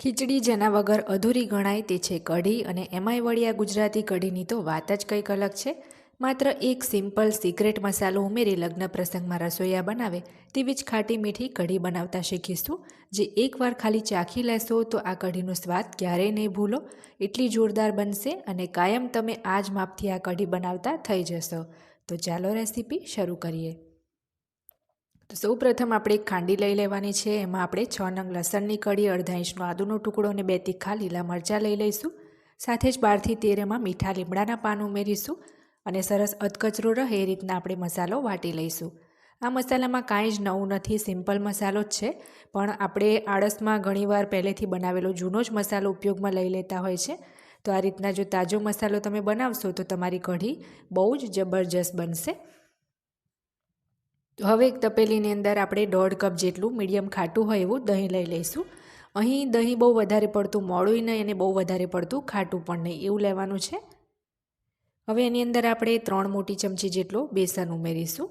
ખીચડી જેના વગર અધૂરી ગણાય તે છે કઢી અને એમાંય વળી ગુજરાતી કઢીની તો વાત જ કંઈક અલગ છે. માત્ર એક સિમ્પલ સિક્રેટ મસાલો ઉમેરી લગ્ન પ્રસંગમાં રસોઈયા બનાવે તેવી જ ખાટી મીઠી કઢી બનાવતા શીખીશું. જે એકવાર ખાલી ચાખી લેશો તો આ કઢીનો સ્વાદ ક્યારેય નહીં ભૂલો. એટલી જોરદાર બનશે અને કાયમ તમે આ જ માપથી આ કઢી બનાવતા થઈ જશો. તો ચાલો રેસીપી શરૂ કરીએ. તો સૌ પ્રથમ આપણે એક ખાંડી લઈ લેવાની છે. એમાં આપણે છ નંગ લસણની કડી અડધા ઇંચનો આદુનો ટુકડો અને બે તીખા લીલા મરચાં લઈ લઈશું. સાથે જ બારથી તેર એમાં મીઠા લીમડાના પાન ઉમેરીશું અને સરસ અધકચરો રહે એ રીતના આપણે મસાલો વાટી લઈશું. આ મસાલામાં કાંઈ જ નવું નથી, સિમ્પલ મસાલો જ છે. પણ આપણે આળસમાં ઘણીવાર પહેલેથી બનાવેલો જૂનો જ મસાલો ઉપયોગમાં લઈ લેતા હોય છે. તો આ રીતના જો તાજો મસાલો તમે બનાવશો તો તમારી કઢી બહુ જ જબરજસ્ત બનશે. હવે એક તપેલીની અંદર આપણે દોઢ કપ જેટલું મીડિયમ ખાટું હોય એવું દહીં લઈ લઈશું. અહીં દહીં બહુ વધારે પડતું મોડું નહીં અને બહુ વધારે પડતું ખાટું પણ નહીં. એવું લેવાનું છે. હવે એની અંદર આપણે ત્રણ મોટી ચમચી જેટલો બેસન ઉમેરીશું.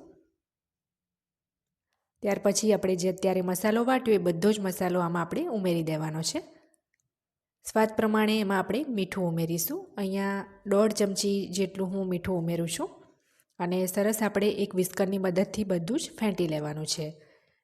ત્યાર પછી આપણે જે અત્યારે મસાલો વાટ્યો એ બધો જ મસાલો આમાં આપણે ઉમેરી દેવાનો છે. સ્વાદ પ્રમાણે એમાં આપણે મીઠું ઉમેરીશું. અહીંયા દોઢ ચમચી જેટલું હું મીઠું ઉમેરું છું. અને સરસ આપણે એક વિસ્કરની મદદથી બધું જ ફેંટી લેવાનું છે.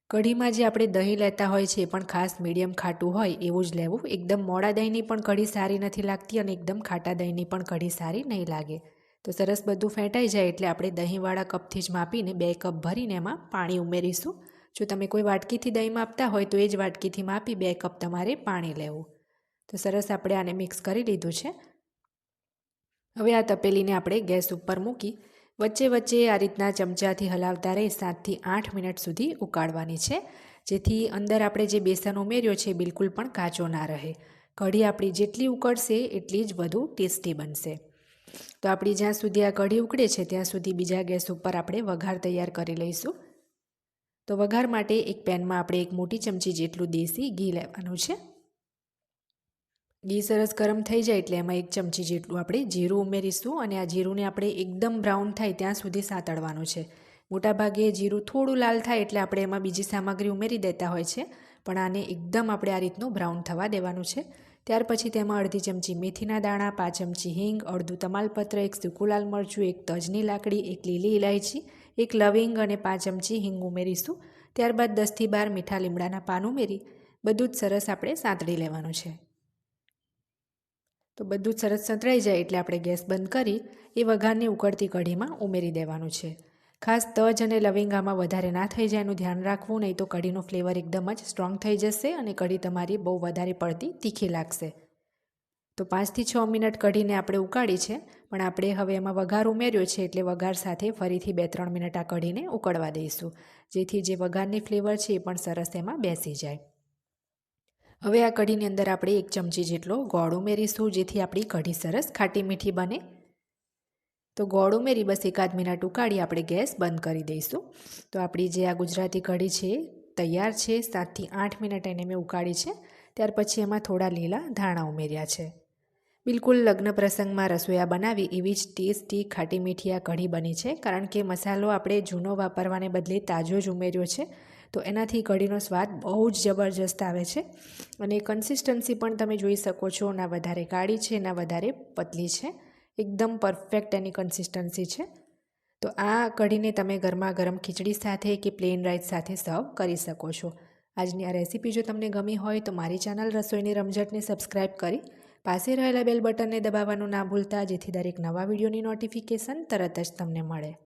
કઢીમાં જે આપણે દહીં લેતા હોય છે એ પણ ખાસ મીડિયમ ખાટું હોય એવું જ લેવું. એકદમ મોડા દહીંની પણ કઢી સારી નથી લાગતી અને એકદમ ખાટા દહીંની પણ કઢી સારી નહીં લાગે. તો સરસ બધું ફેંટાઈ જાય એટલે આપણે દહીંવાળા કપથી જ માપીને બે કપ ભરીને એમાં પાણી ઉમેરીશું. જો તમે કોઈ વાટકીથી દહીં માપતા હોય તો એ જ વાટકીથી માપી બે કપ તમારે પાણી લેવું. તો સરસ આપણે આને મિક્સ કરી લીધું છે. હવે આ તપેલીને આપણે ગેસ ઉપર મૂકી વચ્ચે વચ્ચે આ રીતના ચમચાથી હલાવતા રહી સાતથી આઠ મિનિટ સુધી ઉકાળવાની છે. જેથી અંદર આપણે જે બેસન ઉમેર્યો છે બિલકુલ પણ કાચો ના રહે. કઢી આપણી જેટલી ઉકળશે એટલી જ વધુ ટેસ્ટી બનશે. તો આપણી જ્યાં સુધી આ કઢી ઉકળે છે ત્યાં સુધી બીજા ગેસ ઉપર આપણે વઘાર તૈયાર કરી લઈશું. તો વઘાર માટે એક પેનમાં આપણે એક મોટી ચમચી જેટલું દેશી ઘી લેવાનું છે. ઘી સરસ ગરમ થઈ જાય એટલે એમાં એક ચમચી જેટલું આપણે જીરું ઉમેરીશું અને આ જીરુંને આપણે એકદમ બ્રાઉન થાય ત્યાં સુધી સાતળવાનું છે. મોટાભાગે જીરું થોડું લાલ થાય એટલે આપણે એમાં બીજી સામગ્રી ઉમેરી દેતા હોય છે, પણ આને એકદમ આપણે આ રીતનું બ્રાઉન થવા દેવાનું છે. ત્યાર પછી તેમાં અડધી ચમચી મેથીના દાણા, પાંચ ચમચી હિંગ, અડધું તમાલપત્ર, એક સૂકું લાલ મરચું, એક તજની લાકડી, એક લીલી ઇલાયચી એક લવિંગ અને પાંચ ચમચી હિંગ ઉમેરીશું. ત્યારબાદ દસથી બાર મીઠા લીમડાના પાન ઉમેરી. બધું જ સરસ આપણે સાંતળી લેવાનું છે. તો બધું સરસ સંતળાઈ જાય એટલે આપણે ગેસ બંધ કરી એ વઘારની ઉકળતી કઢીમાં ઉમેરી દેવાનું છે. ખાસ તજ અને લવિંગામાં વધારે ના થઈ જાય એનું ધ્યાન રાખવું, નહીં તો કઢીનો ફ્લેવર એકદમ જ સ્ટ્રોંગ થઈ જશે અને કઢી તમારી બહુ વધારે પડતી તીખી લાગશે. તો પાંચથી છ મિનિટ કઢીને આપણે ઉકાળી છે, પણ આપણે હવે એમાં વઘાર ઉમેર્યો છે એટલે વઘાર સાથે ફરીથી બે ત્રણ મિનિટ આ કઢીને ઉકળવા દઈશું. જેથી જે વઘારની ફ્લેવર છે એ પણ સરસ એમાં બેસી જાય. હવે આ કઢીની અંદર આપણે એક ચમચી જેટલો ગોળ ઉમેરીશું જેથી આપણી કઢી સરસ ખાટી મીઠી બને. તો ગોળ ઉમેરી બસ એકાદ મિનિટ ઉકાળી આપણે ગેસ બંધ કરી દઈશું. તો આપણી જે આ ગુજરાતી કઢી છે, તૈયાર છે સાતથી આઠ મિનિટ એને મેં ઉકાળી છે. ત્યાર પછી એમાં થોડા લીલા ધાણા ઉમેર્યા છે. બિલકુલ લગ્ન પ્રસંગમાં રસોયા બનાવી એવી જ ટેસ્ટી, ખાટી મીઠી આ કઢી બની છે, કારણ કે મસાલો આપણે જૂનો વાપરવાને બદલે તાજો જ ઉમેર્યો છે. તો એનાથી કઢીનો સ્વાદ બહુ જ જબરજસ્ત આવે છે. અને કન્સિસ્ટન્સી પણ તમે જોઈ શકો છો, ના વધારે કાળી છે, ના વધારે પતલી છે. એકદમ પરફેક્ટ એની કન્સિસ્ટન્સી છે. તો આ કઢીને તમે ગરમા ગરમ ખીચડી સાથે કે પ્લેન રાઈસ સાથે સર્વ કરી શકો છો. આજની આ રેસીપી જો તમને ગમી હોય તો મારી ચેનલ રસોઈની રમઝટને સબસ્ક્રાઈબ કરી પાસે રહેલા બેલ બટનને દબાવવાનું ના ભૂલતા, જેથી દરેક નવા વિડીયોની નોટિફિકેશન તરત જ તમને મળે.